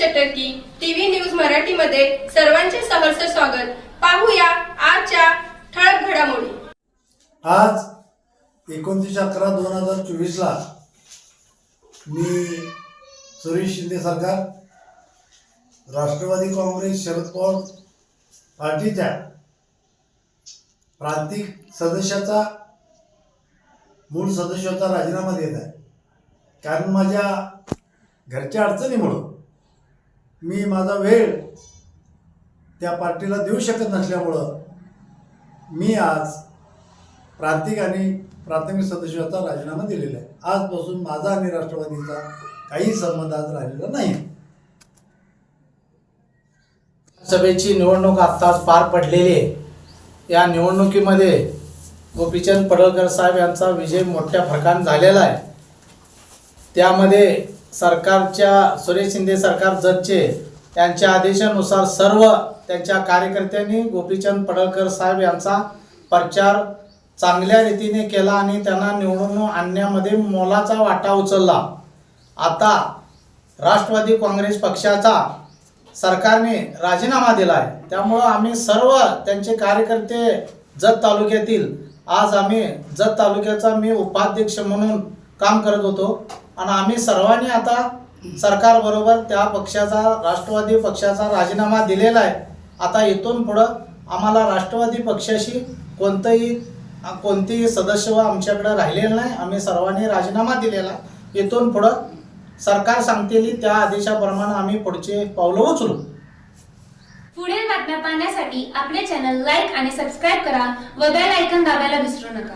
चटर्की TV news मराठीमध्ये सर्वांचे सहर्ष स्वागत. पाहूया आजच्या ठळक घडामोडी. आज एकोणतीस अकरा दोन हजार चोवीस ला मी सुरेश शिंदे सरकार राष्ट्रवादी काँग्रेस शरद पवार पार्टीच्या प्रांतिक सदस्याचा मूळ सदस्याचा राजीनामा देत आहे. कारण माझ्या घरच्या अडचणीमुळं मी माझा वेळ त्या पार्टीला देऊ शकत नसल्यामुळं मी आज प्रांतिक आणि प्राथमिक सदस्याचा राजीनामा दिलेला आहे. आजपासून माझा आणि राष्ट्रवादीचा काही संबंध आज राहिलेला नाही. सभेची निवडणूक आत्ताच पार पडलेली आहे. या निवडणुकीमध्ये गोपीचंद पडळकर साहेब यांचा विजय मोठ्या फरकान झालेला आहे. त्यामध्ये सरकारच्या सुरेश शिंदे सरकार जतचे त्यांच्या आदेशानुसार सर्व त्यांच्या कार्यकर्त्यांनी गोपीचंद पडळकर साहेब यांचा प्रचार चांगल्या रीतीने केला आणि त्यांना निवडून आणण्यामध्ये मोलाचा वाटा उचलला. आता राष्ट्रवादी काँग्रेस पक्षाचा सरकारने राजीनामा दिला आहे त्यामुळं आम्ही सर्व त्यांचे कार्यकर्ते जत तालुक्यातील आज आम्ही जत तालुक्याचा मी उपाध्यक्ष म्हणून काम करत होतो. आणि आम्ही सर्वांनी आता सरकारबरोबर त्या पक्षाचा राष्ट्रवादी पक्षाचा राजीनामा दिलेला आहे. आता इथून पुढं आम्हाला राष्ट्रवादी पक्षाशी कोणतंही कोणतेही सदस्य आमच्याकडं राहिलेलं नाही. आम्ही सर्वांनी राजीनामा दिलेला. इथून पुढं सरकार सांगतील त्या आदेशाप्रमाणे आम्ही पुढचे पावलं उचलू. पुढील बातम्या पाहण्यासाठी आपले चॅनल लाईक आणि सबस्क्राईब करा व बेल आयकन दाबायला विसरू नका.